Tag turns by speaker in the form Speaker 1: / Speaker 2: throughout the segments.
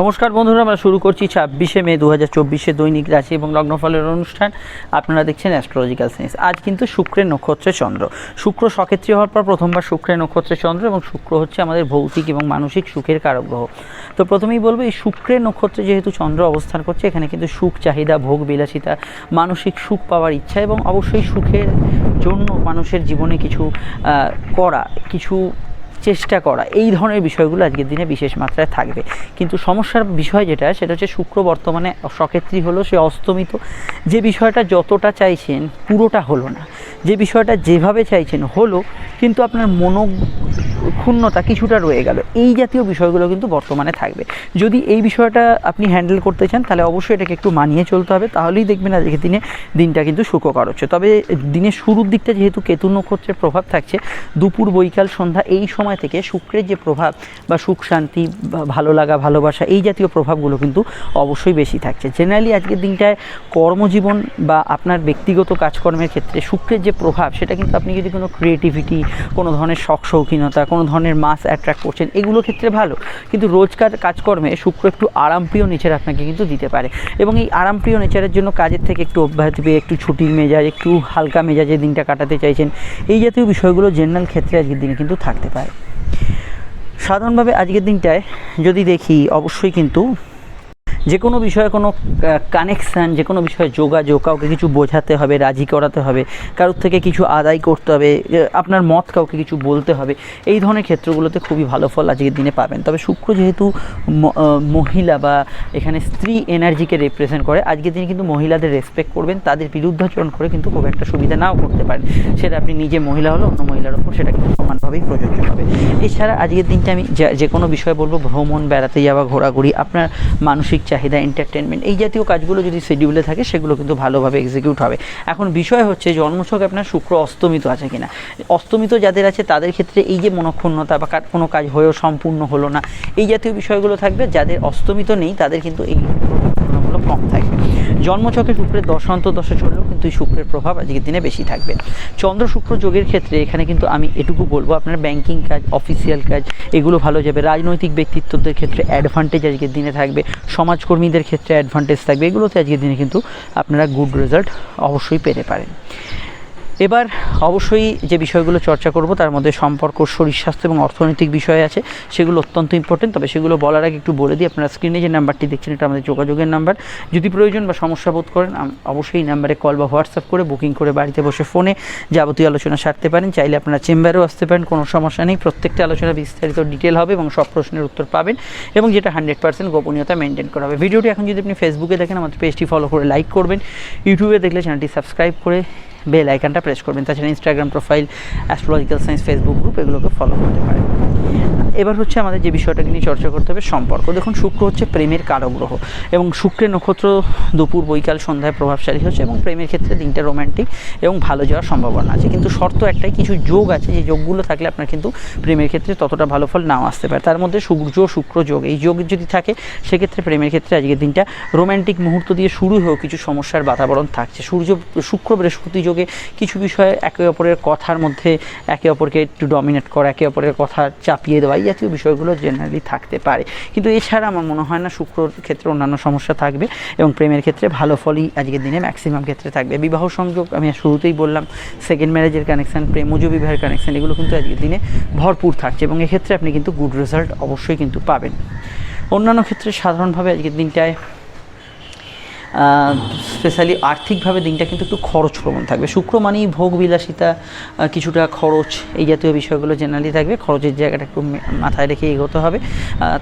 Speaker 1: নমস্কার বন্ধুরা, আমরা শুরু করছি ছাব্বিশে মে দু হাজার চব্বিশে দৈনিক রাশি এবং লগ্নফলের অনুষ্ঠান। আপনারা দেখছেন অ্যাস্ট্রোলজিক্যাল সায়েন্স আজ কিন্তু শুক্রের নক্ষত্রে চন্দ্র। শুক্র সক্ষেত্রী হওয়ার পর প্রথমবার শুক্রের নক্ষত্রে চন্দ্র এবং শুক্র হচ্ছে আমাদের ভৌতিক এবং মানসিক সুখের কারক গ্রহ। তো প্রথমেই বলব, এই শুক্রের নক্ষত্রে যেহেতু চন্দ্র অবস্থান করছে, এখানে কিন্তু সুখ, চাহিদা, ভোগ, বিলাসিতা, মানসিক সুখ পাওয়ার ইচ্ছা এবং অবশ্যই সুখের জন্য মানুষের জীবনে কিছু করা, কিছু চেষ্টা করা। এই ধরনের বিষয়গুলো আজকের দিনে বিশেষ মাত্রায় থাকবে। কিন্তু সমস্যার বিষয় যেটা, সেটা হচ্ছে শুক্র বর্তমানে সক্ষেত্রী হলো, সে অস্তমিত যে বিষয়টা যতটা চাইছেন, পুরোটা হলো না। যে বিষয়টা যেভাবে চাইছেন, হলো, কিন্তু আপনার মনোক্ষুণ্ণতা কিছুটা রয়ে গেল। এই জাতীয় বিষয়গুলো কিন্তু বর্তমানে থাকবে। যদি এই বিষয়টা আপনি হ্যান্ডেল করতে চান, তাহলে অবশ্যই এটাকে একটু মানিয়ে চলতে হবে। তাহলেই দেখবেন আজকের দিনে দিনটা কিন্তু সুখকর হচ্ছে। তবে দিনের শুরুর দিকটা যেহেতু কেতু নক্ষত্রের প্রভাব থাকছে, দুপুর, বৈকাল, সন্ধ্যা, এই সময় থেকে শুক্রের যে প্রভাব বা সুখ, শান্তি ভালো লাগা, ভালোবাসা, এই জাতীয় প্রভাবগুলো কিন্তু অবশ্যই বেশি থাকছে। জেনারেলি আজকের দিনটায় কর্মজীবন বা আপনার ব্যক্তিগত কাজকর্মের ক্ষেত্রে শুক্রের যে প্রভাব, সেটা কিন্তু আপনি যদি কোনো ক্রিয়েটিভিটি কোনো ধরনের শখ, শৌখিনতা, কোনো ধরনের মাস অ্যাট্রাক্ট করছেন, এগুলো ক্ষেত্রে ভালো। কিন্তু রোজকার কাজকর্মে শুক্র একটু আরামপ্রিয় নেচার আপনাকে কিন্তু দিতে পারে। এবং এই আরামপ্রিয় নেচারের জন্য কাজের থেকে একটু অব্যাহতি পেয়ে, একটু ছুটির মেজাজ, একটু হালকা মেজাজে দিনটা কাটাতে চাইছেন, এই জাতীয় বিষয়গুলো জেনারেল ক্ষেত্রে আজকের দিনে কিন্তু থাকতে পারে। সাধারণভাবে আজকের দিনটায় যদি দেখি অবশ্যই কিন্তু যে কোনো বিষয়ে কোনো কানেকশান যে কোনো বিষয়ে যোগাযোগ, কাউকে কিছু বোঝাতে হবে, রাজি করাতে হবে, কারোর থেকে কিছু আদায় করতে হবে আপনার মত কাউকে কিছু বলতে হবে, এই ধরনের ক্ষেত্রগুলোতে খুবই ভালো ফল আজকের দিনে পাবেন। তবে শুক্র যেহেতু মহিলা বা এখানে স্ত্রী এনার্জিকে রিপ্রেজেন্ট করে, আজকের দিনে কিন্তু মহিলাদের রেসপেক্ট করবেন, তাদের বিরুদ্ধাচরণ করে কিন্তু খুব একটা সুবিধা নাও করতে পারেন। সেটা আপনি নিজে মহিলা হলো অন্য মহিলার ওপর সেটা কিন্তু সমানভাবেই প্রযোজ্য হবে। এছাড়া আজকের দিনটা আমি যা- কোনো বিষয়ে বলব, ভ্রমণ, বেড়াতে যাওয়া, ঘোরাঘুরি, আপনার মানসিক চাহিদা এন্টারটেনমেন্ট এই জাতীয় কাজগুলো যদি শিডিউলে থাকে, সেগুলো কিন্তু ভালোভাবে এক্সিকিউট হবে। এখন বিষয় হচ্ছে, জন্মছক আপনার শুক্র অস্তমিত আছে কিনা? অস্তমিত যাদের আছে, তাদের ক্ষেত্রে এই যে মনক্ষুণ্ণতা বা কোনো কাজ হয়েও সম্পূর্ণ হলো না, এই জাতীয় বিষয়গুলো থাকবে। যাদের অস্তমিত নেই, তাদের কিন্তু এই তুলনামূলক কম থাকবে জন্মচক্রে শুক্রের দশান্ত দশা চললেও কিন্তু এই শুক্রের প্রভাব আজকের দিনে বেশি থাকবে। চন্দ্র শুক্র যোগের ক্ষেত্রে এখানে কিন্তু আমি এটুকু বলব, আপনার ব্যাংকিং কাজ অফিসিয়াল কাজ, এগুলো ভালো যাবে। রাজনৈতিক ব্যক্তিত্বদের ক্ষেত্রে অ্যাডভান্টেজ আজকের দিনে থাকবে। সমাজকর্মীদের ক্ষেত্রে অ্যাডভান্টেজ থাকবে। এগুলোতে আজকের দিনে কিন্তু আপনারা গুড রেজাল্ট অবশ্যই পেতে পারেন। এবার অবশ্যই যে বিষয়গুলো চর্চা করব, তার মধ্যে সম্পর্ক, শরীর স্বাস্থ্য এবং অর্থনৈতিক বিষয় আছে, সেগুলো অত্যন্ত ইম্পর্টেন্ট তবে সেগুলো বলার আগে একটু বলে দিই, আপনারা স্ক্রিনে যে নাম্বারটি দেখছেন, এটা আমাদের যোগাযোগের নাম্বার। যদি প্রয়োজন বা সমস্যা বোধ করেন অবশ্যই এই নাম্বারে কল বা হোয়াটসঅ্যাপ করে বুকিং করে বাড়িতে বসে ফোনে যাবতীয় আলোচনা সারতে পারেন। চাইলে আপনারা চেম্বারেও আসতে পারেন, কোনো সমস্যা নেই। প্রত্যেকটা আলোচনা বিস্তারিত ডিটেল হবে এবং সব প্রশ্নের উত্তর পাবেন এবং যেটা হান্ড্রেড পার্সেন্ট গোপনীয়তা মেনটেন করা হবে। ভিডিওটি এখন যদি আপনি ফেসবুকে দেখেন, আমাদের পেজটি ফলো করে লাইক করবেন। ইউটিউবে দেখলে চ্যানেলটি সাবস্ক্রাইব করে বেল আইকনটা প্রেস করবেন। তাছাড়া Instagram profile astrological science Facebook group এগুলোকে ফলো করতে পারেন। এবার হচ্ছে আমাদের যে বিষয়টাকে নিয়ে চর্চা করতে হবে, সম্পর্ক। দেখুন, শুক্র হচ্ছে প্রেমের কারক গ্রহ এবং শুক্রের নক্ষত্র দুপুর, বৈকাল, সন্ধ্যায় প্রভাবশালী হচ্ছে এবং প্রেমের ক্ষেত্রে দিনটা রোম্যান্টিক এবং ভালো যাওয়ার সম্ভাবনা আছে। কিন্তু শর্ত একটাই, কিছু যোগ আছে, যে যোগগুলো থাকলে আপনার কিন্তু প্রেমের ক্ষেত্রে ততটা ভালো ফল নাও আসতে পারে। তার মধ্যে সূর্য, শুক্র যোগ, এই যোগ যদি থাকে, সেক্ষেত্রে প্রেমের ক্ষেত্রে আজকের দিনটা রোম্যান্টিক মুহূর্ত দিয়ে শুরু হয়েও কিছু সমস্যার বাতাবরণ থাকছে। সূর্য, শুক্র, বৃহস্পতি যোগে কিছু বিষয়ে একে অপরের কথার মধ্যে একে অপরকে একটু ডমিনেট করা, একে অপরের কথা চাপিয়ে দেওয়া এই জাতীয় বিষয়গুলো জেনারেলি থাকতে পারে। কিন্তু এছাড়া আমার মনে হয় না শুক্রর ক্ষেত্রে অন্যান্য সমস্যা থাকবে এবং প্রেমের ক্ষেত্রে ভালো ফলই আজকের দিনে ম্যাক্সিমাম ক্ষেত্রে থাকবে। বিবাহ সংযোগ আমি শুরুতেই বললাম সেকেন্ড ম্যারেজের কানেকশন প্রেমজ বিবাহের কানেকশন এগুলো কিন্তু আজকের দিনে ভরপুর থাকছে এবং এক্ষেত্রে আপনি কিন্তু গুড রেজাল্ট অবশ্যই কিন্তু পাবেন। অন্যান্য ক্ষেত্রে সাধারণভাবে আজকের দিনটায় স্পেশালি আর্থিকভাবে দিনটা কিন্তু একটু খরচ প্রবণ থাকবে। শুক্র মানেই ভোগ বিলাসিতা কিছুটা খরচ, এই জাতীয় বিষয়গুলো জেনারেলি থাকবে। খরচের জায়গাটা একটু মাথায় রেখে এগোতে হবে।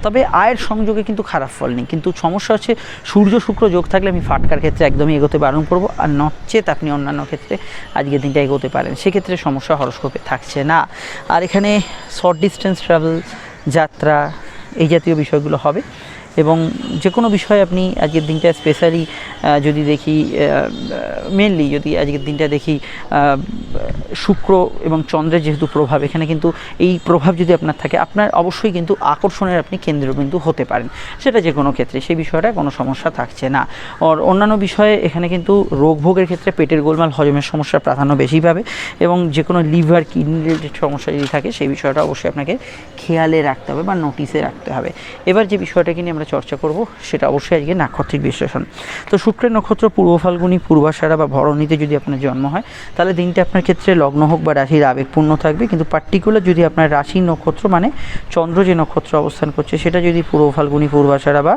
Speaker 1: তবে আয়ের সংযোগে কিন্তু খারাপ ফল নেই। কিন্তু সমস্যা হচ্ছে সূর্য শুক্র যোগ থাকলে আমি ফাটকার ক্ষেত্রে একদমই এগোতে বারণ করব। আর নচেত আপনি অন্যান্য ক্ষেত্রে আজকের দিনটা এগোতে পারেন। সেক্ষেত্রে সমস্যা হরস্কোপে থাকছে না। আর এখানে শর্ট ডিস্টেন্স ট্রাভেল যাত্রা, এই জাতীয় বিষয়গুলো হবে। এবং যে কোনো বিষয়ে আপনি আজকের দিনটা স্পেশালি যদি দেখি মেনলি যদি আজকের দিনটা দেখি শুক্র এবং চন্দ্রের যেহেতু প্রভাব, এখানে কিন্তু এই প্রভাব যদি আপনার থাকে, আপনার অবশ্যই কিন্তু আকর্ষণের আপনি কেন্দ্রবিন্দু হতে পারেন। সেটা যে কোনো ক্ষেত্রে, সেই বিষয়টা কোনো সমস্যা থাকছে না। আর অন্যান্য বিষয়ে এখানে কিন্তু রোগভোগের ক্ষেত্রে পেটের গোলমাল, হজমের সমস্যার প্রাধান্য বেশি পাবে এবং যে কোনো লিভার, কিডনি রিলেটেড সমস্যা যদি থাকে, সেই বিষয়টা অবশ্যই আপনাকে খেয়ালে রাখতে হবে বা নোটিসে রাখতে হবে। এবার যে বিষয়টাকে নিয়ে আমরা চর্চা করব, সেটা অবশ্যই আজকে নাক্ষত্রিক বিশ্লেষণ। তো শুক্রের নক্ষত্র পূর্ব ফাল্গুনি পূর্বাষাঢ়া বা ভরণীতে যদি আপনার জন্ম হয়, তাহলে দিনটা আপনার ক্ষেত্রে লগ্ন হোক বা রাশির আবেগপূর্ণ থাকবে, কিন্তু পার্টিকুলার যদি আপনার রাশি নক্ষত্র মানে চন্দ্র যে নক্ষত্র অবস্থান করছে, সেটা যদি পূর্ব ফাল্গুনি, পূর্বাশারা বা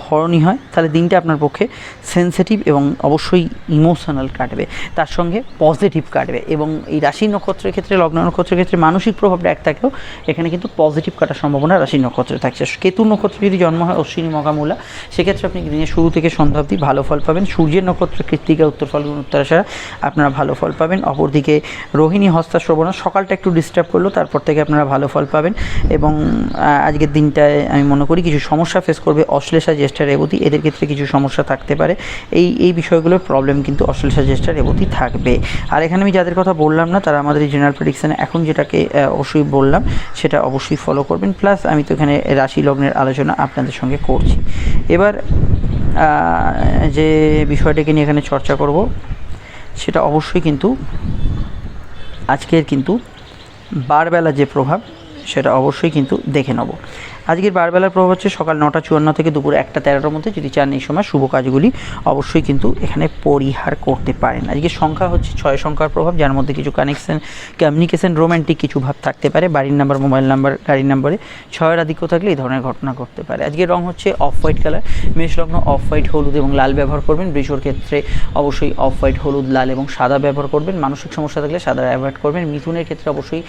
Speaker 1: ভরণী হয়, তাহলে দিনটা আপনার পক্ষে সেন্সিটিভ এবং অবশ্যই ইমোশনাল কাটবে। তার সঙ্গে পজিটিভ কাটবে এবং এই রাশি নক্ষত্রের ক্ষেত্রে, লগ্ন নক্ষত্রের ক্ষেত্রে মানসিক প্রভাবটা এক থাকলেও এখানে কিন্তু পজিটিভ কাটার সম্ভাবনা রাশি নক্ষত্রে থাকছে। কেতু নক্ষত্রে যদি জন্ম হয়, অশ্বিনী, মগামূলা, সেক্ষেত্রে আপনি দিনের শুরু থেকে সন্ধ্যা অবধি ভালো ফল পাবেন। সূর্যের নক্ষত্র কৃত্তিকা, উত্তর ফাল্গুন উত্তরাশারা আপনারা ভালো ফল পাবেন। অপরদিকে রোহিণী, হস্তা, শ্রবণা, সকালটা একটু ডিস্টার্ব করল তারপর থেকে আপনারা ভালো ফল পাবেন এবং আজকের দিনটায় আমি মনে করি কিছু সমস্যা ফেস করবে, অশ্লেষা জ্যেষ্ঠা রেবতী এদের ক্ষেত্রে কিছু সমস্যা থাকতে পারে। এই এই বিষয়গুলোর প্রবলেম কিন্তু অশ্লেষা জ্যেষ্ঠা রেবতী থাকবে। আর এখানে আমি যাদের কথা বললাম না, তারা আমাদের জেনারেল প্রেডিকশানে এখন যেটাকে অবশ্যই বললাম, সেটা অবশ্যই ফলো করবেন। প্লাস আমি তো এখানে রাশি লগ্নের আলোচনা আপনাদের সঙ্গে করছি। এবার যে বিষয়টাকে নিয়ে এখানে চর্চা করব, সেটা অবশ্যই কিন্তু আজকের কিন্তু বারবেলা যে প্রভাব, সেটা অবশ্যই কিন্তু দেখে নেব। আজকের বারবেলার প্রভাব হচ্ছে সকাল নটা চুয়ান্ন থেকে দুপুর একটা তেরোটার মধ্যে। যদি চান এই সময় শুভ কাজগুলি অবশ্যই কিন্তু এখানে পরিহার করতে পারেন। আজকের সংখ্যা হচ্ছে ছয় সংখ্যার প্রভাব, যার মধ্যে কিছু কানেকশন কমিউনিকেশন রোম্যান্টিক কিছু ভাব থাকতে পারে। বাড়ির নাম্বার মোবাইল নাম্বার গাড়ির নাম্বারে ছয়ের আধিক্য থাকলে এই ধরনের ঘটনা ঘটতে পারে। আজকের রং হচ্ছে অফ হোয়াইট কালার মেষ লগ্ন অফ হোয়াইট হলুদ এবং লাল ব্যবহার করবেন। বৃষর ক্ষেত্রে অবশ্যই অফ হোয়াইট হলুদ, লাল এবং সাদা ব্যবহার করবেন। মানসিক সমস্যা থাকলে সাদা অ্যাভয়েড করবেন। মিথুনের ক্ষেত্রে অবশ্যই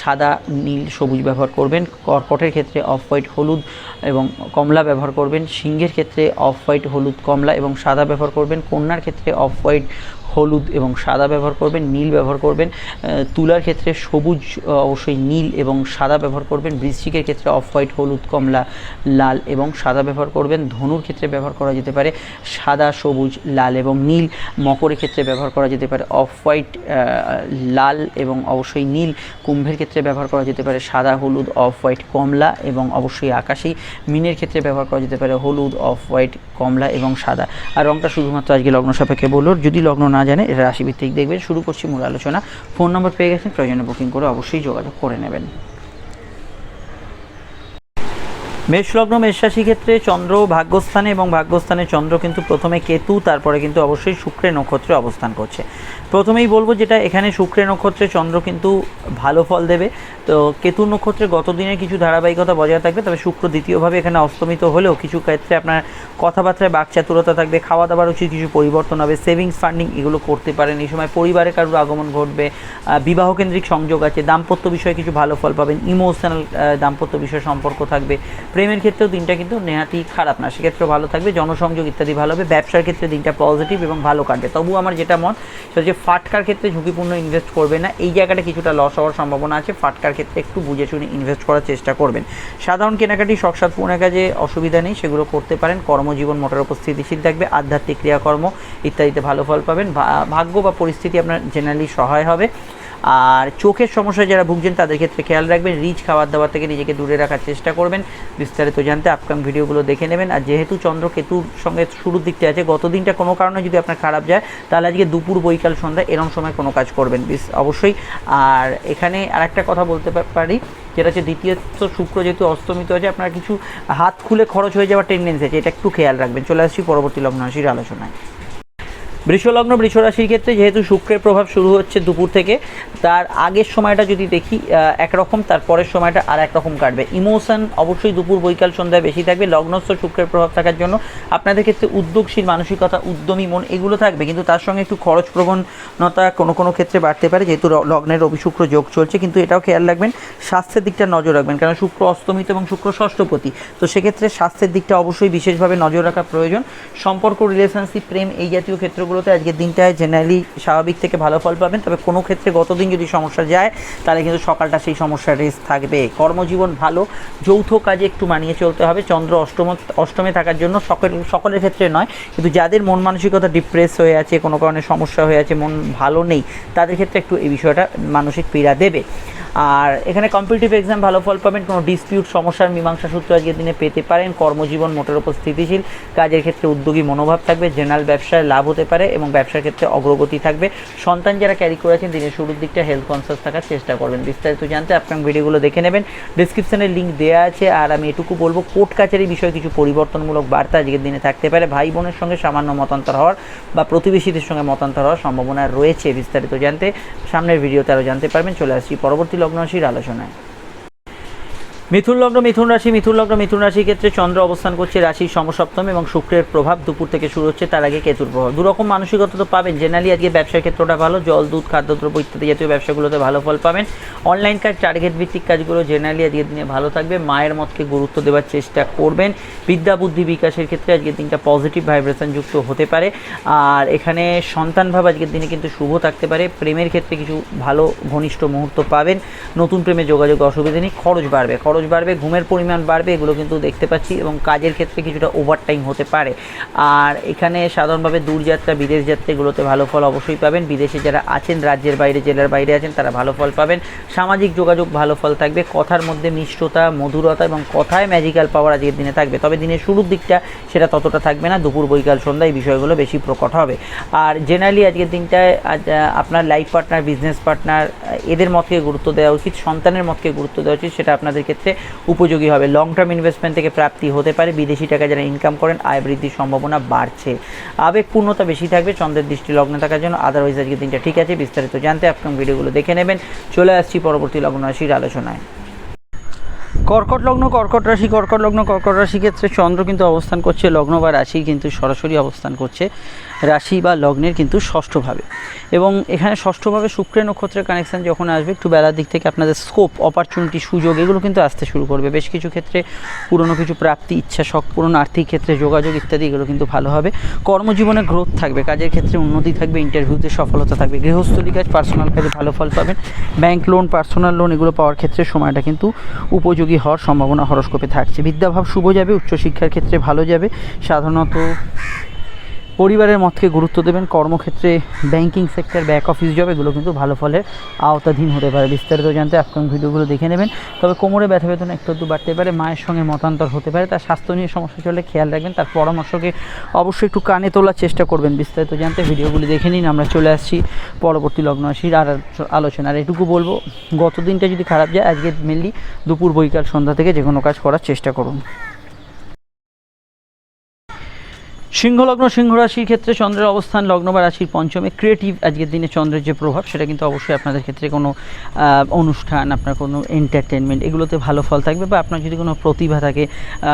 Speaker 1: সাদা, নীল, সবুজ ব্যবহার করবেন। কর্কটের ক্ষেত্রে অফ হোয়াইট হলুদ এবং কমলা ব্যবহার করবেন। সিংহের ক্ষেত্রে অফ হোয়াইট হলুদ, কমলা এবং সাদা ব্যবহার করবেন। কন্যার ক্ষেত্রে অফ হোয়াইট হলুদ এবং সাদা ব্যবহার করবেন, নীল ব্যবহার করবেন। তুলার ক্ষেত্রে সবুজ অবশ্যই নীল এবং সাদা ব্যবহার করবেন। বৃশ্চিকের ক্ষেত্রে অফ হোয়াইট, হলুদ, কমলা, লাল এবং সাদা ব্যবহার করবেন। ধনুর ক্ষেত্রে ব্যবহার করা যেতে পারে সাদা, সবুজ, লাল এবং নীল। মকরের ক্ষেত্রে ব্যবহার করা যেতে পারে অফ হোয়াইট লাল এবং অবশ্যই নীল। কুম্ভের ক্ষেত্রে ব্যবহার করা যেতে পারে সাদা, হলুদ, অফ হোয়াইট, কমলা এবং অবশ্যই আকাশি। মিনের ক্ষেত্রে ব্যবহার করা যেতে পারে হলুদ, অফ হোয়াইট, কমলা এবং সাদা। আর রংটা শুধুমাত্র আজকে লগ্ন সাপেক্ষে বলল। যদি লগ্ন না জানে, এটা রাশিভিত্তিক দেখবেন। শুরু করছি মূল আলোচনা। ফোন নম্বর পেয়ে গেছেন, প্রয়োজনে বুকিং করে অবশ্যই যোগাযোগ করে নেবেন। মেষ লগ্ন, মেষ রাশি ক্ষেত্রে চন্দ্র ভাগ্যস্থানে এবং ভাগ্যস্থানে চন্দ্র কিন্তু প্রথমে কেতু, তারপরে কিন্তু অবশ্যই শুক্রের নক্ষত্রে অবস্থান করছে। প্রথমেই বলব যেটা, এখানে শুক্রের নক্ষত্রে চন্দ্র কিন্তু ভালো ফল দেবে। তো কেতু নক্ষত্রে গত দিনের কিছু ধারাবাহিকতা বজায় থাকবে, তবে শুক্র দ্বিতীয়ভাবে এখানে অস্তমিত হলেও কিছু ক্ষেত্রে আপনার কথাবার্তায় বাকচাতুরতা থাকবে খাওয়া দাওয়ার উচিত কিছু পরিবর্তন হবে সেভিংস ফান্ডিং এগুলো করতে পারেন। এই সময় পরিবারে কারোর আগমন ঘটবে বিবাহ কেন্দ্রিক সংযোগ আছে, দাম্পত্য বিষয়ে কিছু ভালো ফল পাবেন ইমোশনাল দাম্পত্য বিষয়ে সম্পর্ক থাকবে। প্রেমের ক্ষেত্রেও দিনটা কিন্তু নেহাতি খারাপ না, সেক্ষেত্রেও ভালো থাকবে, জনসংযোগ ইত্যাদি ভালো হবে, ব্যবসার ক্ষেত্রে দিনটা পজিটিভ এবং ভালো কাটবে। তবু আমার যেটা মত, সেটা হচ্ছে ফাটকার ক্ষেত্রে ঝুঁকিপূর্ণ ইনভেস্ট করবে না, এই জায়গাটা কিছুটা লস হওয়ার সম্ভাবনা আছে, ফাটকার ক্ষেত্রে একটু বুঝে শুনে ইনভেস্ট করার চেষ্টা করবেন। সাধারণ কেনাকাটি শখসাদ পূর্ণের কাজে অসুবিধা নেই, সেগুলো করতে পারেন। কর্মজীবন মোটার উপস্থিতিশীল থাকবে, আধ্যাত্মিক ক্রিয়াকর্ম ইত্যাদিতে ভালো ফল পাবেন। ভাগ্য বা পরিস্থিতি আপনার জেনারেলি সহায় হবে। আর চোখের সমস্যায় যারা ভুগছেন, তাদের ক্ষেত্রে খেয়াল রাখবেন, রিচ খাবার দাবার থেকে নিজেকে দূরে রাখার চেষ্টা করবেন। বিস্তারিত জানতে আপকাম ভিডিওগুলো দেখে নেবেন। আর যেহেতু চন্দ্র কেতুর সঙ্গে শুরুর দিকটা আছে গত দিনটা কোনো কারণে যদি আপনার খারাপ যায়, তাহলে আজকে দুপুর, বৈকাল, সন্ধ্যা এরম সময় কোনো কাজ করবেন। অবশ্যই। আর এখানে আরেকটা কথা বলতে পারি, যেটা হচ্ছে দ্বিতীয়ত শুক্র যেহেতু অস্তমিত আছে, আপনার কিছু হাত খুলে খরচ হয়ে যাওয়ার টেন্ডেন্সি আছে, এটা একটু খেয়াল রাখবেন। চলে আসছি পরবর্তী লগ্ন রাশির আলোচনায়। বৃষলগ্ন বৃষ রাশির ক্ষেত্রে যেহেতু শুক্রের প্রভাব শুরু হচ্ছে দুপুর থেকে, তার আগের সময়টা যদি দেখি একরকম, তার পরের সময়টা আর একরকম কাটবে। ইমোশন অবশ্যই দুপুর, বৈকাল, সন্ধ্যায় বেশি থাকবে। লগ্নস্থ শুক্রের প্রভাব থাকার জন্য আপনাদের ক্ষেত্রে উদ্যোগশীল, মানসিকতা, উদ্যমী মন এগুলো থাকবে। কিন্তু তার সঙ্গে একটু খরচ প্রবণতা কোনো কোনো ক্ষেত্রে বাড়তে পারে। যেহেতু লগ্নের রবি শুক্র যোগ চলছে, কিন্তু এটাও খেয়াল রাখবেন, স্বাস্থ্যের দিকটা নজর রাখবেন। কারণ শুক্র অস্তমিত এবং শুক্র ষষ্ঠপতি। তো সেক্ষেত্রে স্বাস্থ্যের দিকটা অবশ্যই বিশেষভাবে নজর রাখা প্রয়োজন। সম্পর্ক রিলেশনশিপ প্রেম এই জাতীয় ক্ষেত্রগুলোতে আজকের দিনটায় জেনারেলি স্বাভাবিক থেকে ভালো ফল পাবেন। তবে কোনো ক্ষেত্রে গতদিন যদি সমস্যা যায়, তাহলে কিন্তু সকালটা সেই সমস্যার রেস থাকবে। কর্মজীবন ভালো, যৌথ কাজে একটু মানিয়ে চলতে হবে। চন্দ্র অষ্টম, অষ্টমে থাকার জন্য সকল, সকলের ক্ষেত্রে নয়, কিন্তু যাদের মন মানসিকতা ডিপ্রেস হয়ে আছে, কোনো কারণে সমস্যা হয়ে আছে, মন ভালো নেই, তাদের ক্ষেত্রে একটু এই বিষয়টা মানসিক পীড়া দেবে। আর এখানে কম্পিটিটিভ এক্সাম ভালো ফল পাবেন, কোনো ডিসপিউট সমস্যার, মীমাংসা সূত্র আজকের দিনে পেতে পারেন। কর্মজীবন মোটের উপর স্থিতিশীল, কাজের ক্ষেত্রে উদ্যোগী মনোভাব থাকবে জেনারেল ব্যবসায় লাভ হতে পারে এবং ব্যবসার ক্ষেত্রে অগ্রগতি থাকবে। সন্তান যারা ক্যারি করেছেন দিনের শুরুর দিকটা হেলথ কনসিয়াস থাকার চেষ্টা করবেন। বিস্তারিত জানতে আপনার ভিডিওগুলো দেখে নেবেন। ডিসক্রিপশনে লিঙ্ক দেওয়া আছে আর আমি এটুকু বলব, কোর্ট কাছারি বিষয়ে কিছু পরিবর্তনমূলক বার্তা আজকের দিনে থাকতে পারে। ভাই বোনের সঙ্গে সামান্য মতান্তর হওয়ার বা প্রতিবেশীদের সঙ্গে মতান্তর হওয়ার সম্ভাবনা রয়েছে বিস্তারিত জানতে। সামনের ভিডিওতে আরও জানতে পারবেন। চলে আসছি পরবর্তী লগ্ন রাশির আলোচনায়। মিথুন লগ্ন, মিথুন রাশি, মিথুন লগ্ন, মিথুন রাশির ক্ষেত্রে চন্দ্র অবস্থান করছে রাশির সমসপ্তম এবং শুক্রের প্রভাব দুপুর থেকে শুরু হচ্ছে, তার আগে কেতুর প্রভাব। দুরকম মানসিকতা তো পাবেন জেনারেলি আজকে ব্যবসার ক্ষেত্রটা ভালো, জল, দুধ, খাদ্যদ্রব্য ইত্যাদি জাতীয় ব্যবসাগুলোতে ভালো ফল পাবেন। অনলাইন কাজ টার্গেট ভিত্তিক কাজগুলো জেনারেলি আজকের দিনে ভালো থাকবে, মায়ের মতকে গুরুত্ব দেওয়ার চেষ্টা করবেন। বিদ্যা, বুদ্ধি বিকাশের ক্ষেত্রে আজকের দিনটা পজিটিভ ভাইব্রেশন যুক্ত হতে পারে। আর এখানে সন্তান ভাব আজকের দিনে কিন্তু শুভ থাকতে পারে, প্রেমের ক্ষেত্রে কিছু ভালো ঘনিষ্ঠ মুহূর্ত পাবেন, নতুন প্রেমে যোগাযোগ অসুবিধা নেই, খরচ বাড়বে। খরচ বাড়বে, ঘুমের পরিমাণ বাড়বে, এগুলো কিন্তু দেখতে পাচ্ছি এবং কাজের ক্ষেত্রে কিছুটা ওভার টাইম হতে পারে। আর এখানে সাধারণভাবে দূরযাত্রা, বিদেশ যাত্রা এগুলোতে ভালো ফল অবশ্যই পাবেন। বিদেশে যারা আছেন, রাজ্যের বাইরে, জেলার বাইরে আছেন, তারা ভালো ফল পাবেন। সামাজিক যোগাযোগ ভালো ফল থাকবে। কথার মধ্যে মিষ্টতা, মধুরতা এবং কথায় ম্যাজিক্যাল পাওয়ার আজকের দিনে থাকবে। তবে দিনের শুরুর দিকটা সেটা ততটা থাকবে না। দুপুর, বৈকাল সন্ধ্যা এই বিষয়গুলো বেশি প্রকট হবে। আর জেনারেলি আজকের দিনটায় আপনার লাইফ পার্টনার বিজনেস পার্টনার এদের মতকে গুরুত্ব দেওয়া উচিত, সন্তানের মতকে গুরুত্ব দেওয়া উচিত, সেটা আপনাদের ক্ষেত্রে উপযোগী হবে। লং টার্ম ইনভেস্টমেন্ট থেকে প্রাপ্তি হতে পারে। বিদেশি টাকা যারা ইনকাম করেন, আয় বৃদ্ধির সম্ভাবনা বাড়ছে। আবেগপূর্ণতা বেশি থাকবে, চন্দ্রের দৃষ্টি লগ্নে থাকার জন্য। আদারওয়াইজ আজকে দিনটা ঠিক আছে। বিস্তারিত জানতে আপনার ভিডিওগুলো দেখে নেবেন। চলে আসছি পরবর্তী লগ্ন রাশির আলোচনায়। কর্কট লগ্ন, কর্কট রাশি, কর্কট লগ্ন, কর্কট রাশি ক্ষেত্রে চন্দ্র কিন্তু অবস্থান করছে লগ্ন বা রাশি কিন্তু সরাসরি অবস্থান করছে। রাশি বা লগ্নের কিন্তু ষষ্ঠভাবে। এবং এখানে ষষ্ঠভাবে শুক্রের নক্ষত্রের কানেকশন যখন আসবে, একটু বেলার দিক থেকে আপনাদের স্কোপ অপরচুনিটি সুযোগ, এগুলো কিন্তু আসতে শুরু করবে। বেশ কিছু ক্ষেত্রে পুরনো কিছু প্রাপ্তি, ইচ্ছা শখ পূরণ আর্থিক ক্ষেত্রে যোগাযোগ ইত্যাদি, এগুলো কিন্তু ভালো হবে। কর্মজীবনে গ্রোথ থাকবে, কাজের ক্ষেত্রে উন্নতি থাকবে ইন্টারভিউতে সফলতা থাকবে। গৃহস্থলী কাজ পার্সোনাল কাজে ভালো ফল পাবেন। ব্যাংক লোন পার্সোনাল লোন এগুলো পাওয়ার ক্ষেত্রে সময়টা কিন্তু উপযোগী। হওয়ার সম্ভাবনা হরস্কোপে থাকছে। বিদ্যাভাব শুভ যাবে উচ্চশিক্ষার ক্ষেত্রে ভালো যাবে। সাধারণত পরিবারের মতকে গুরুত্ব দেবেন। কর্মক্ষেত্রে banking sector back office job এগুলো কিন্তু ভালো ফলের আওতাধীন হতে পারে। বিস্তারিত জানতে আপকাম ভিডিওগুলো দেখে নেবেন। তবে কোমরে ব্যথা বেতন একটু একটু বাড়তে পারে, মায়ের সঙ্গে মতান্তর হতে পারে। তার স্বাস্থ্য নিয়ে সমস্যা চলে, খেয়াল রাখবেন। তার পরামর্শকে অবশ্যই একটু কানে তোলার চেষ্টা করবেন। বিস্তারিত জানতে ভিডিওগুলি দেখে নিন। আমরা চলে আসছি পরবর্তী লগ্ন রাশির আর আলোচনা আর এটুকু বলব, গত দিনটা যদি খারাপ যায়, আজকে মেনলি দুপুর বৈকাল সন্ধ্যা থেকে যে কোনো কাজ করার চেষ্টা করুন। সিংহলগ্ন সিংহ রাশির ক্ষেত্রে চন্দ্রের অবস্থান লগ্ন বা রাশির পঞ্চমে। ক্রিয়েটিভ আজকের দিনে চন্দ্রের যে প্রভাব, সেটা কিন্তু অবশ্যই আপনাদের ক্ষেত্রে কোনো অনুষ্ঠান, আপনার কোনো এন্টারটেনমেন্ট এগুলোতে ভালো ফল থাকবে বা আপনার যদি কোনো প্রতিভা থাকে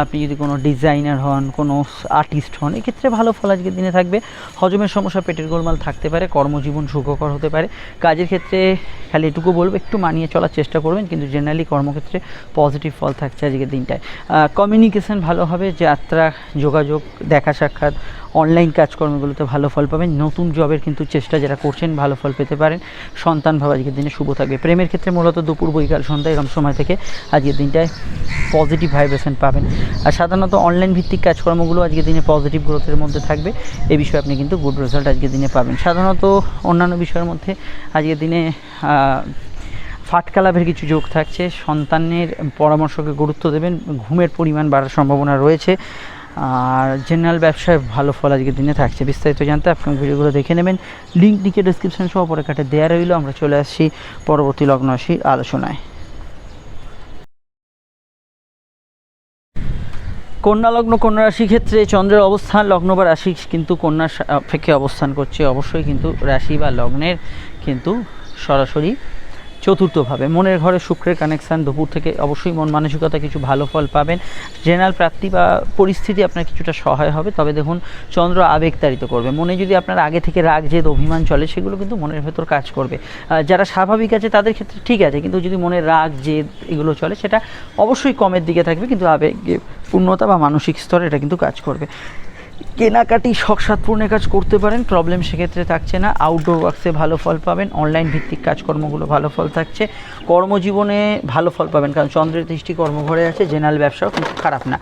Speaker 1: আপনি যদি কোনো ডিজাইনার হন, কোনো আর্টিস্ট হন, এক্ষেত্রে ভালো ফল আজকের দিনে থাকবে। হজমের সমস্যা, পেটের গোলমাল থাকতে পারে, কর্মজীবন সুখকর হতে পারে। কাজের ক্ষেত্রে খালি এটুকু বলব, একটু মানিয়ে চলার চেষ্টা করবেন, কিন্তু জেনারেলি কর্মক্ষেত্রে পজিটিভ ফল থাকছে আজকের দিনটায়। কমিউনিকেশন ভালো হবে, যাত্রা, যোগাযোগ, দেখা সাক্ষাৎ অনলাইন কাজকর্মগুলোতে ভালো ফল পাবেন। নতুন জবের কিন্তু চেষ্টা যারা করছেন, ভালো ফল পেতে পারেন। সন্তান ভাব আজকের দিনে শুভ থাকবে। প্রেমের ক্ষেত্রে মূলত দুপুর, বৈকাল, সন্ধ্যা এরকম সময় থেকে আজকের দিনটায় পজিটিভ ভাইব্রেশন পাবেন। আর সাধারণত অনলাইন ভিত্তিক কাজকর্মগুলো আজকের দিনে পজিটিভ গ্রোথের মধ্যে থাকবে। এ বিষয়ে আপনি কিন্তু গুড রেজাল্ট আজকের দিনে পাবেন। সাধারণত অন্যান্য বিষয়ের মধ্যে আজকের দিনে ফাটকা লাভের কিছু যোগ থাকছে। সন্তানের পরামর্শকে গুরুত্ব দেবেন। ঘুমের পরিমাণ বাড়ার সম্ভাবনা রয়েছে। আর জেনারেল ব্যবসায় ভালো ফল আজকের দিনে থাকছে। বিস্তারিত জানতে আপনার ভিডিওগুলো দেখে নেবেন। লিঙ্ক নিচে ডিসক্রিপশন সহ পরে কাটে দেওয়া রইল। আমরা চলে আসছি পরবর্তী লগ্ন রাশির আলোচনায়। কন্যা লগ্ন, কন্যা রাশি ক্ষেত্রে চন্দ্রের অবস্থান, লগ্ন বা রাশি কিন্তু কন্যা সাপেক্ষে অবস্থান করছে। অবশ্যই কিন্তু রাশি বা লগ্নের কিন্তু সরাসরি চতুর্থভাবে। মনের ঘরে শুক্রের কানেকশান দুপুর থেকে অবশ্যই মন মানসিকতা কিছু ভালো ফল পাবেন। জেনারেল প্রাপ্তি বা পরিস্থিতি আপনার কিছুটা সহায় হবে। তবে দেখুন, চন্দ্র আবেগতাড়িত করবে। মনে যদি আপনার আগে থেকে রাগ, জেদ, অভিমান চলে, সেগুলো কিন্তু মনের ভেতর কাজ করবে। যারা স্বাভাবিক আছে, তাদের ক্ষেত্রে ঠিক আছে। কিন্তু যদি মনে রাগ, জেদ এগুলো চলে, সেটা অবশ্যই কমের দিকে থাকবে। কিন্তু আবেগে পূর্ণতা বা মানসিক স্তরে এটা কিন্তু কাজ করবে। কেনাকাটি শখ সাতপূর্ণের কাজ করতে পারেন প্রবলেম সেক্ষেত্রে থাকছে না। আউটডোর ওয়ার্কসে ভালো ফল পাবেন অনলাইন ভিত্তিক কাজকর্মগুলো ভালো ফল থাকছে। কর্মজীবনে ভালো ফল পাবেন, কারণ চন্দ্রের দৃষ্টি কর্মঘরে আছে জেনারেল ব্যবসাও কিন্তু খারাপ না।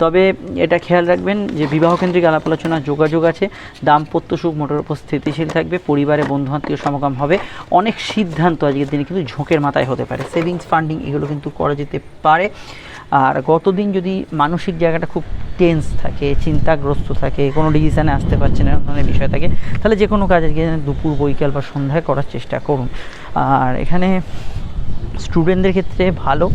Speaker 1: তবে এটা খেয়াল রাখবেন যে বিবাহকেন্দ্রিক আলাপ আলোচনা, যোগাযোগ আছে, দাম্পত্য সুখ মোটর উপর স্থিতিশীল থাকবে, পরিবারে বন্ধু আত্মীয় সমাগম হবে। অনেক সিদ্ধান্ত আজকের দিনে কিন্তু ঝোঁকের মাথায় হতে পারে। সেভিংস ফান্ডিং এগুলো কিন্তু করা যেতে পারে। আর গতদিন যদি মানসিক জায়গাটা খুব টেন্স থাকে, চিন্তাগ্রস্ত থাকে, কোনো ডিসিশানে আসতে পারছে না ধরনের বিষয় থাকে, তাহলে যে কোনো কাজ আজকে দুপুর, বৈকাল বা সন্ধ্যায় করার চেষ্টা করুন। আর এখানে স্টুডেন্টদের ক্ষেত্রে ভালো,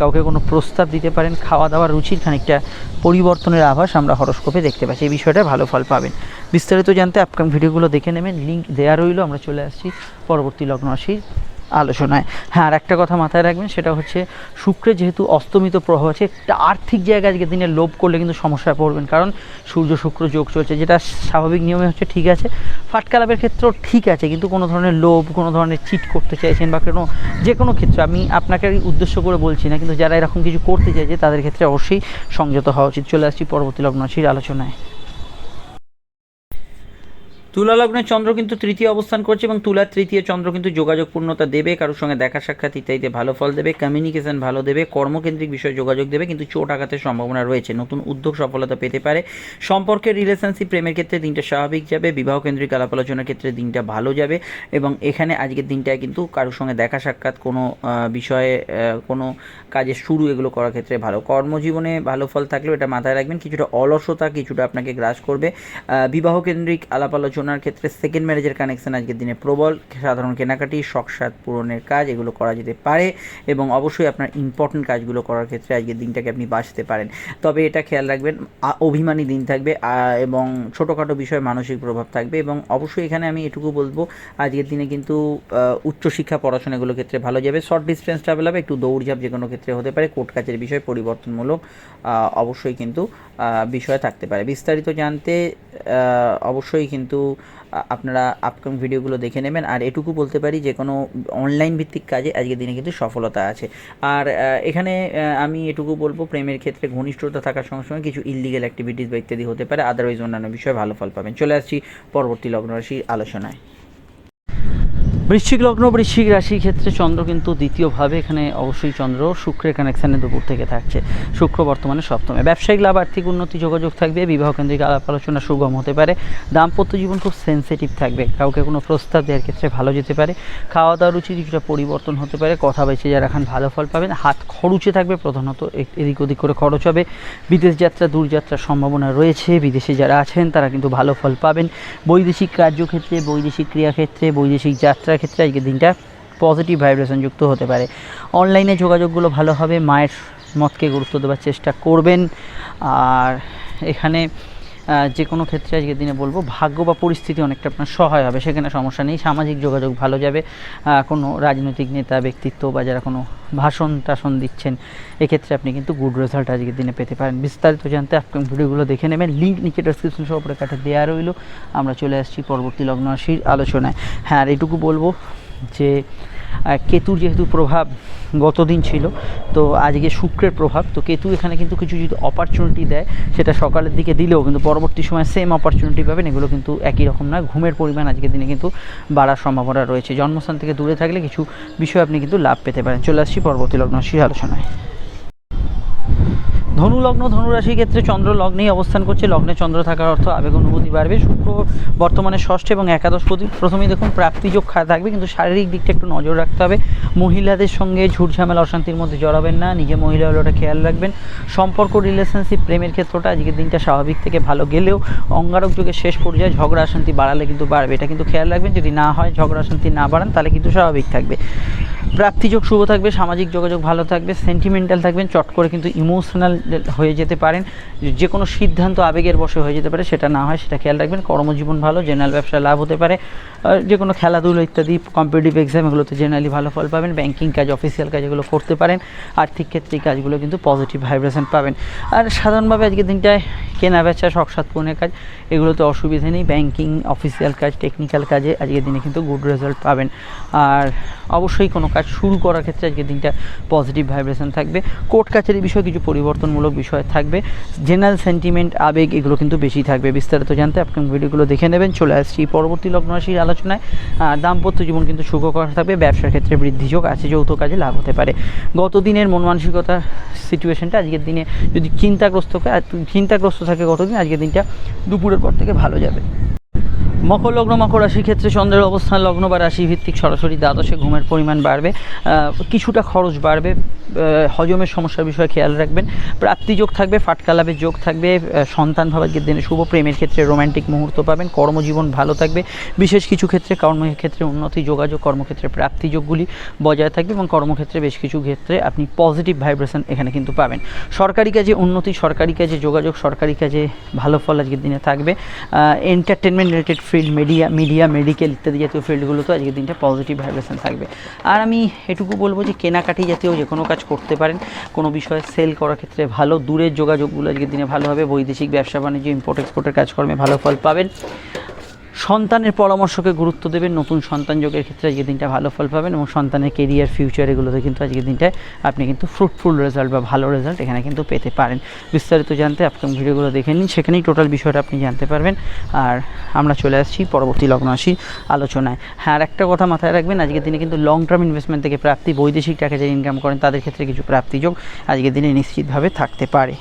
Speaker 1: কাউকে কোনো প্রস্তাব দিতে পারেন খাওয়া দাওয়ার রুচির খানিকটা পরিবর্তনের আভাস আমরা হরস্কোপে দেখতে পাচ্ছি, এই বিষয়টা ভালো ফল পাবেন। বিস্তারিত জানতে আপকামিং ভিডিওগুলো দেখে নেবেন লিঙ্ক দেওয়া রইল, আমরা চলে আসছি পরবর্তী লগ্ন রাশির আলোচনায়। হ্যাঁ আর একটা কথা মাথায় রাখবেন, সেটা হচ্ছে শুক্রের যেহেতু অস্তমিত প্রভাব আছে, একটা আর্থিক জায়গায় আজকের দিনে লোভ করলে কিন্তু সমস্যায় পড়বেন। কারণ সূর্য শুক্র যোগ চলছে, যেটা স্বাভাবিক নিয়মে হচ্ছে ঠিক আছে ফাটকা লাভের ক্ষেত্রেও ঠিক আছে, কিন্তু কোনো ধরনের লোভ, কোনো ধরনের চিট করতে চাইছেন বা কোনো, যে কোনো ক্ষেত্রে, আমি আপনাকে উদ্দেশ্য করে বলছি না, কিন্তু যারা এরকম কিছু করতে চাইছে, তাদের ক্ষেত্রে অবশ্যই সংযত হওয়া উচিত। চলে আসছি পরবর্তী লগ্ন রাশির আলোচনায়। তুলা লগ্নের চন্দ্র কিন্তু তৃতীয় অবস্থান করছে এবং তুলার তৃতীয় চন্দ্র কিন্তু যোগাযোগপূর্ণতা দেবে কারোর সঙ্গে দেখা সাক্ষাৎ ইত্যাদিতে ভালো ফল দেবে কমিউনিকেশন ভালো দেবে, কর্মকেন্দ্রিক বিষয়ে যোগাযোগ দেবে, কিন্তু চোট আঘাতের সম্ভাবনা রয়েছে। নতুন উদ্যোগ সফলতা পেতে পারে। সম্পর্কের রিলেশনশিপ প্রেমের ক্ষেত্রে দিনটা স্বাভাবিক যাবে বিবাহ কেন্দ্রিক আলাপ আলোচনার ক্ষেত্রে দিনটা ভালো যাবে এবং এখানে আজকের দিনটায় কিন্তু কারোর সঙ্গে দেখা সাক্ষাৎ, কোনো বিষয়ে কোনো কাজের শুরু এগুলো করার ক্ষেত্রে ভালো। কর্মজীবনে ভালো ফল থাকলেও এটা মাথায় রাখবেন, কিছুটা অলসতা কিছুটা আপনাকে গ্রাস করবে। বিবাহ কেন্দ্রিক আলাপ আলোচনার ক্ষেত্রে সেকেন্ড ম্যারেজের কানেকশন আজকের দিনে প্রবল। সাধারণ কেনাকাটি শখসাদ পূরণের কাজ, এগুলো করা যেতে পারে এবং অবশ্যই আপনার ইম্পর্টেন্ট কাজগুলো করার ক্ষেত্রে আজকের দিনটাকে আপনি বাঁচতে পারেন। তবে এটা খেয়াল রাখবেন অভিমানী দিন থাকবে এবং ছোটোখাটো বিষয়ে মানসিক প্রভাব থাকবে এবং অবশ্যই এখানে আমি এটুকু বলব, আজকের দিনে কিন্তু উচ্চশিক্ষা পড়াশোনা এগুলো ক্ষেত্রে ভালো যাবে। শর্ট ডিস্টেন্স ট্রাভেল হবে, একটু দৌড়ঝাঁপ যে কোনো ক্ষেত্রে হতে পারে কোর্ট কাছের বিষয় পরিবর্তনমূলক অবশ্যই কিন্তু বিষয় থাকতে পারে। বিস্তারিত জানতে অবশ্যই কিন্তু আপনারা আপকাম ভিডিওগুলো দেখে নেবেন। আর এটুকু বলতে পারি যে, কোনো অনলাইন ভিত্তিক কাজে আজকের দিনে কিন্তু সফলতা আছে। আর এখানে আমি এটুকু বলব, প্রেমের ক্ষেত্রে ঘনিষ্ঠতা থাকার সঙ্গে সঙ্গে কিছু ইলিগেল অ্যাক্টিভিটিস বা ইত্যাদি হতে পারে। আদারওয়াইজ অন্যান্য বিষয়ে ভালো ফল পাবেন। চলে আসছি পরবর্তী লগ্নরাশির আলোচনায়। বৃশ্চিক লগ্ন, বৃশ্চিক রাশির ক্ষেত্রে চন্দ্র কিন্তু দ্বিতীয়ভাবে এখানে অবশ্যই চন্দ্র শুক্রের কানেকশানে দুপুর থেকে থাকছে। শুক্র বর্তমানে সপ্তমে। ব্যবসায়িক লাভ আর্থিক উন্নতি, যোগাযোগ থাকবে, বিবাহ কেন্দ্রিক আলাপ আলোচনা সুগম হতে পারে। দাম্পত্য জীবন খুব সেন্সিটিভ থাকবে। কাউকে কোনো প্রস্তাব দেওয়ার ক্ষেত্রে ভালো যেতে পারে। খাওয়া দাওয়ার রুচি কিছুটা পরিবর্তন হতে পারে। কথা বেছে যারা খান ভালো ফল পাবেন। হাত খরচে থাকবে, প্রধানত এদিক ওদিক করে খরচ হবে। বিদেশ যাত্রা দূরযাত্রার সম্ভাবনা রয়েছে। বিদেশে যারা আছেন, তারা কিন্তু ভালো ফল পাবেন। বৈদেশিক কার্যক্ষেত্রে, বৈদেশিক ক্রিয়াক্ষেত্রে, বৈদেশিক যাত্রার ক্ষেত্রে আজকের দিনটা পজিটিভ ভাইব্রেশন যুক্ত হতে পারে। অনলাইনে যোগাযোগগুলো ভালো হবে, মায়ের মতকে গুরুত্ব দেওয়ার চেষ্টা করবেন। আর এখানে যে কোনো ক্ষেত্রে আজকের দিনে বলব, ভাগ্য বা পরিস্থিতি অনেকটা আপনার সহায় হবে, সেখানে সমস্যা নেই। সামাজিক যোগাযোগ ভালো যাবে। কোনো রাজনৈতিক নেতা, ব্যক্তিত্ব বা যারা কোনো ভাষণ টাষণ দিচ্ছেন, এক্ষেত্রে আপনি কিন্তু গুড রেজাল্ট আজকের দিনে পেতে পারেন। বিস্তারিত জানতে আপনি ভিডিওগুলো দেখে নেবেন। লিঙ্ক নিচে ডেসক্রিপশন সহ উপরে কাটে দেওয়া রইল। আমরা চলে আসছি পরবর্তী লগ্ন রাশির আলোচনায়। হ্যাঁ আর এটুকু বলব যে কেতুর যেহেতু প্রভাব গতদিন ছিল। তো আজকে শুক্রের প্রভাব। তো কেতু এখানে কিন্তু কিছু যদি অপরচুনিটি দেয়, সেটা সকালের দিকে দিলেও কিন্তু পরবর্তী সময় সেম অপরচুনিটি পাবেন। এগুলো কিন্তু একই রকম নয়। ঘুমের পরিমাণ আজকের দিনে কিন্তু বাড়ার সম্ভাবনা রয়েছে। জন্মস্থান থেকে দূরে থাকলে কিছু বিষয় আপনি কিন্তু লাভ পেতে পারেন। চলে আসছি পরবর্তী লগ্ন আলোচনায়। ধনু লগ্ন ধনু রাশির ক্ষেত্রে চন্দ্র লগ্নেই অবস্থান করছে। লগ্নে চন্দ্র থাকার অর্থ আবেগ অনুভূতি বাড়বে শুক্র বর্তমানে ষষ্ঠ এবং একাদশ প্রথমেই দেখুন, প্রাপ্তিযোগ থাকবে, কিন্তু শারীরিক দিকটা একটু নজর রাখতে হবে। মহিলাদের সঙ্গে ঝুট ঝামেলা, অশান্তির মধ্যে জড়াবেন না, নিজে মহিলা হলে ওটা খেয়াল রাখবেন। সম্পর্ক রিলেশনশিপ প্রেমের ক্ষেত্রটা আজকের দিনটা স্বাভাবিক থেকে ভালো গেলেও অঙ্গারক যুগের শেষ পর্যায়ে ঝগড়া, অশান্তি বাড়ালে কিন্তু বাড়বে। এটা কিন্তু খেয়াল রাখবেন, যদি না হয়, ঝগড়া, অশান্তি না বাড়ান, তাহলে কিন্তু স্বাভাবিক থাকবে। প্রাপ্তিযোগ শুভ থাকবে, সামাজিক যোগাযোগ ভালো থাকবে সেন্টিমেন্টাল থাকবেন, চট করে কিন্তু ইমোশনাল হয়ে যেতে পারেন। যে কোনো সিদ্ধান্ত আবেগের বশে হয়ে যেতে পারে, সেটা না হয়, সেটা খেয়াল রাখবেন, কর্মজীবন ভালো জেনারেল ব্যবসায় লাভ হতে পারে। যে কোনো খেলাধুলো ইত্যাদি কম্পিটিটিভ এক্সাম এগুলোতে জেনারেলি ভালো ফল পাবেন ব্যাংকিং কাজ অফিসিয়াল কাজ এগুলো করতে পারেন, আর্থিক ক্ষেত্রে এই কাজগুলো কিন্তু পজিটিভ ভাইব্রেশন পাবেন। আর সাধারণভাবে আজকের দিনটায় কেনা বেচা, শখসাত পূর্ণের কাজ, এগুলোতে অসুবিধা নেই ব্যাংকিং অফিসিয়াল কাজ টেকনিক্যাল কাজে আজকের দিনে কিন্তু গুড রেজাল্ট পাবেন। আর অবশ্যই কোনো কাজ শুরু করার ক্ষেত্রে আজকের দিনটা পজিটিভ ভাইব্রেশন থাকবে। কোর্ট কাছারি বিষয়ে কিছু পরিবর্তনমূলক বিষয় থাকবে। জেনারেল সেন্টিমেন্ট আবেগ এগুলো কিন্তু বেশি থাকবে, বিস্তারিত জানতে আপনি ভিডিওগুলো দেখে নেবেন। চলে আসছি পরবর্তী লগ্ন রাশির আলোচনায়। দাম্পত্য জীবন কিন্তু সুখকর থাকবে, ব্যবসার ক্ষেত্রে বৃদ্ধি যোগ আছে, যৌথ কাজে লাভ হতে পারে। গত দিনের মন মানসিকতা সিচুয়েশনটা আজকের দিনে যদি চিন্তাগ্রস্ত চিন্তাগ্রস্ত থাকে গতদিন আজকের দিনটা দুপুরের পর থেকে ভালো যাবে। মকর লগ্ন মকর রাশির ক্ষেত্রে চন্দ্রের অবস্থান, লগ্ন বা রাশি ভিত্তিক সরাসরি দ্বাদশে ঘুমের পরিমাণ বাড়বে কিছুটা খরচ বাড়বে হজমের সমস্যার বিষয়ে খেয়াল রাখবেন, প্রাপ্তিযোগ থাকবে, ফাটকা লাভের যোগ থাকবে সন্তান ভাবাজকের দিনে শুভ, প্রেমের ক্ষেত্রে রোমান্টিক মুহূর্ত পাবেন, কর্মজীবন ভালো থাকবে, বিশেষ কিছু ক্ষেত্রে কর্মক্ষেত্রে উন্নতি, যোগাযোগ, কর্মক্ষেত্রে প্রাপ্তিযোগগুলি বজায় থাকবে এবং কর্মক্ষেত্রে বেশ কিছু ক্ষেত্রে আপনি পজিটিভ ভাইব্রেশন এখানে কিন্তু পাবেন। সরকারি কাজে উন্নতি, সরকারি কাজে যোগাযোগ, সরকারি কাজে ভালো ফল আজকের দিনে থাকবে। Entertainment related field media media medical ইত্যাদি জাতীয় ফিল্ডগুলোতে আজকের দিনটা পজিটিভ ভাইব্রেশন থাকবে। আর আমি এটুকু বলব যে, কেনাকাটি জাতীয় যে কোনো কাজ করতে পারেন। কোনো বিষয়ে সেল করার ক্ষেত্রে ভালো, দূরের যোগাযোগগুলো আজকের দিনে ভালো হবে। বৈদেশিক ব্যবসা, বাণিজ্য ইম্পোর্ট এক্সপোর্টের কাজকর্মে ভালো ফল পাবেন। সন্তানের পরামর্শকে গুরুত্ব দেবেন, নতুন সন্তান যোগের ক্ষেত্রে আজকের দিনটা ভালো ফল পাবেন এবং সন্তানের কেরিয়ার ফিউচার এগুলোতে কিন্তু আজকের দিনটায় আপনি কিন্তু ফ্রুটফুল রেজাল্ট বা ভালো রেজাল্ট এখানে কিন্তু পেতে পারেন। বিস্তারিত জানতে আপনি ভিডিওগুলো দেখে নিন, সেখানেই টোটাল বিষয়টা আপনি জানতে পারবেন। আর আমরা চলে আসছি পরবর্তী লগ্ন আসি আলোচনায়। হ্যাঁ আর একটা কথা মাথায় রাখবেন, আজকের দিনে কিন্তু লং টার্ম ইনভেস্টমেন্ট থেকে প্রাপ্তি, বৈদেশিক টাকা যারা ইনকাম করেন, তাদের ক্ষেত্রে কিছু প্রাপ্তিযোগ আজকের দিনে নিশ্চিতভাবে থাকতে পারে।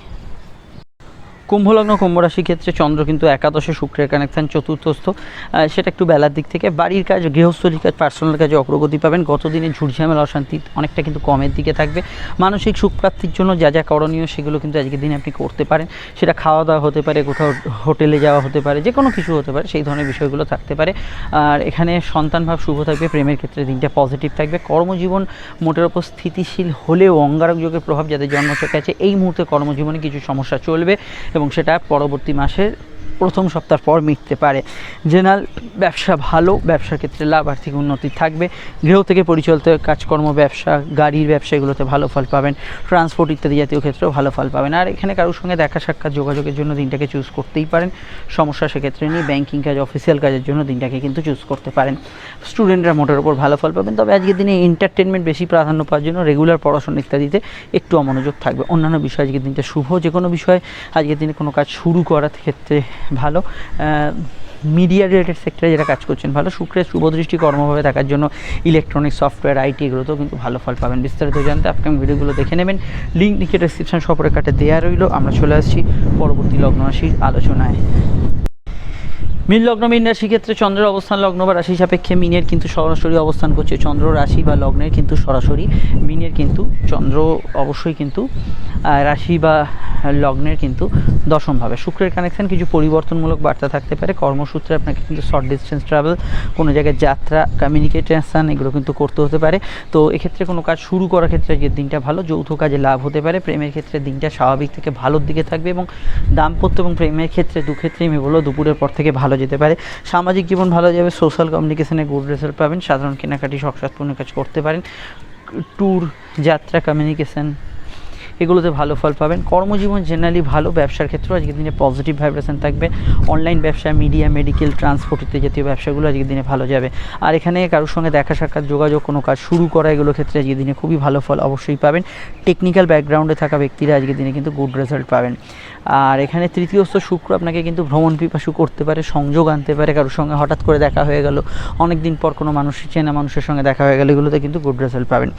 Speaker 1: কুম্ভলগ্ন কুম্ভ রাশির ক্ষেত্রে চন্দ্র কিন্তু একাদশে শুক্রের কানেকশন চতুর্থস্থ। সেটা একটু বেলার দিক থেকে। বাড়ির কাজ, গৃহস্থলীর কাজ পার্সোনাল কাজে অগ্রগতি পাবেন। গতদিনে ঝুটঝামেলা অশান্তি অনেকটা কিন্তু কমের দিকে থাকবে। মানসিক সুখ প্রাপ্তির জন্য যা যা করণীয় সেগুলো কিন্তু আজকের দিনে আপনি করতে পারেন। সেটা খাওয়া দাওয়া হতে পারে, কোথাও হোটেলে যাওয়া হতে পারে, যে কোনো কিছু হতে পারে, সেই ধরনের বিষয়গুলো থাকতে পারে। আর এখানে সন্তান ভাব শুভ থাকবে, প্রেমের ক্ষেত্রে দিনটা পজিটিভ থাকবে। কর্মজীবন মোটের ওপর স্থিতিশীল হলেও অঙ্গারক যোগের প্রভাব যাদের জন্মচকে আছে, এই মুহূর্তে কর্মজীবনে কিছু সমস্যা চলবে। এবং সেটা পরবর্তী মাসের প্রথম সপ্তাহ পর মিটতে পারে। জেনারেল, ব্যবসা ভালো, ব্যবসার ক্ষেত্রে লাভ, আর্থিক উন্নতি থাকবে। গৃহ থেকে পরিচালিত কাজকর্ম, ব্যবসা, গাড়ির ব্যবসা, এগুলোতে ভালো ফল পাবেন। ট্রান্সপোর্ট ইত্যাদি জাতীয় ক্ষেত্রেও ভালো ফল পাবেন। আর এখানে কারোর সঙ্গে দেখা সাক্ষাৎ যোগাযোগের জন্য দিনটাকে চুজ করতেই পারেন। সমস্যা সেক্ষেত্রে নিয়ে ব্যাংকিং কাজ অফিসিয়াল কাজের জন্য দিনটাকে কিন্তু চুজ করতে পারেন। স্টুডেন্টরা মোটের ওপর ভালো ফল পাবেন। তবে আজকের দিনে এন্টারটেনমেন্ট বেশি প্রাধান্য পাওয়ার জন্য রেগুলার পড়াশোনা ইত্যাদিতে একটু অমনোযোগ থাকবে। অন্যান্য বিষয় আজকের দিনটা শুভ যে কোনো বিষয় আজকের দিনে কোনো কাজ শুরু করার ক্ষেত্রে ভালো। মিডিয়া রিলেটেড সেক্টরে যেটা কাজ করছেন, ভালো শুক্রের শুভদৃষ্টি কর্মভাবে থাকার জন্য ইলেকট্রনিক সফটওয়্যার আইটি এগুলোতেও কিন্তু ভালো ফল পাবেন। বিস্তারিত জানতে আপনি ভিডিওগুলো দেখে নেবেন। লিঙ্ক নিচে ডিসক্রিপশান সপরে কাটে দেওয়া রইল। আমরা চলে আসছি পরবর্তী লগ্ন রাশির আলোচনায়। মীন লগ্ন, মীন রাশি ক্ষেত্রে চন্দ্রের অবস্থান লগ্ন বা রাশি সাপেক্ষে মিনের কিন্তু সরাসরি অবস্থান করছে। চন্দ্র রাশি বা লগ্নের কিন্তু সরাসরি মিনের কিন্তু চন্দ্র অবশ্যই কিন্তু রাশি বা লগ্নের কিন্তু দশমভাবে। শুক্রের কানেকশান কিছু পরিবর্তনমূলক বার্তা থাকতে পারে। কর্মসূত্রে আপনাকে কিন্তু শর্ট ডিস্টেন্স ট্রাভেল কোনো জায়গায় যাত্রা কমিউনিকেশন এগুলো কিন্তু করতে হতে পারে। তো এক্ষেত্রে কোনো কাজ শুরু করার ক্ষেত্রে যে দিনটা ভালো। যৌথ কাজে লাভ হতে পারে। প্রেমের ক্ষেত্রে দিনটা স্বাভাবিক থেকে ভালোর দিকে থাকবে এবং দাম্পত্য এবং প্রেমের ক্ষেত্রে দু ক্ষেত্রেই আমি দুপুরের পর থেকে ভালো যেতে পারে। সামাজিক জীবন ভালো যাবে সোশ্যাল কমিউনিকেশানে গুড রেজাল্ট পাবেন, সাধারণ কেনাকাটি সংসাদপূর্ণ কাজ করতে পারেন। ট্যুর যাত্রা কমিউনিকেশন এগুলোতে ভালো ফল পাবেন। কর্মজীবন জেনারেলি ভালো, ব্যবসার ক্ষেত্রেও আজকের দিনে পজিটিভ ভাইব্রেশন থাকবে। অনলাইন ব্যবসা মিডিয়া মেডিকেল ট্রান্সপোর্ট জাতীয় ব্যবসাগুলো আজকের দিনে ভালো যাবে। আর এখানে কারোর সঙ্গে দেখা সাক্ষাৎ, যোগাযোগ, কোনো কাজ শুরু করা, এগুলো ক্ষেত্রে আজকের দিনে খুবই ভালো ফল অবশ্যই পাবেন। টেকনিক্যাল ব্যাকগ্রাউন্ডে থাকা ব্যক্তিরা আজকের দিনে কিন্তু গুড রেজাল্ট পাবেন। আর এখানে তৃতীয়স্থ শুক্র আপনাকে কিন্তু ভ্রমণ পিপাসু করতে পারে, সংযোগ আনতে পারে। কারোর সঙ্গে হঠাৎ করে দেখা হয়ে গেল অনেক দিন পর কোনো মানুষের চেনা মানুষের সঙ্গে দেখা হয়ে গেল, এগুলোতে কিন্তু গুড রেজাল্ট পাবেন।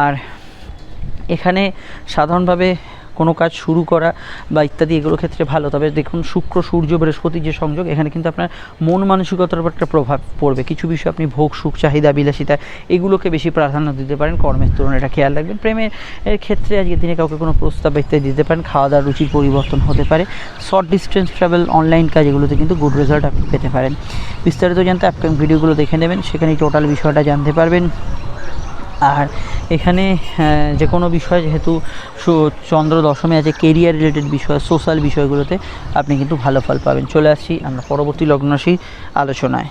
Speaker 1: আর এখানে সাধারণভাবে কোনো কাজ শুরু করা বা ইত্যাদি এগুলোর ক্ষেত্রে ভালো। তবে দেখুন, শুক্র, সূর্য বৃহস্পতির যে সংযোগ, এখানে কিন্তু আপনার মন মানসিকতার উপর একটা প্রভাব পড়বে। কিছু বিষয় আপনি ভোগ, সুখ, চাহিদা, বিলাসিতা এগুলোকে বেশি প্রাধান্য দিতে পারেন, কর্মের তুলনায়। এটা খেয়াল রাখবেন। প্রেমের ক্ষেত্রে আজকের দিনে কাউকে কোনো প্রস্তাব ইত্যাদি দিতে পারেন। খাওয়া দাওয়ার রুচির পরিবর্তন হতে পারে। শর্ট ডিস্টেন্স ট্রাভেল, অনলাইন কাজ এগুলোতে কিন্তু গুড রেজাল্ট আপনি পেতে পারেন। বিস্তারিত জানতে আপনি ভিডিওগুলো দেখে নেবেন। সেখানে টোটাল বিষয়টা জানতে পারবেন। আর এখানে যে কোনো বিষয় যেহেতু চন্দ্র দশমে আছে কেরিয়ার রিলেটেড বিষয় সোশ্যাল বিষয়গুলোতে আপনি কিন্তু ভালো ফল পাবেন। চলে আসছি আমরা পরবর্তী লগ্ন রাশি আলোচনায়।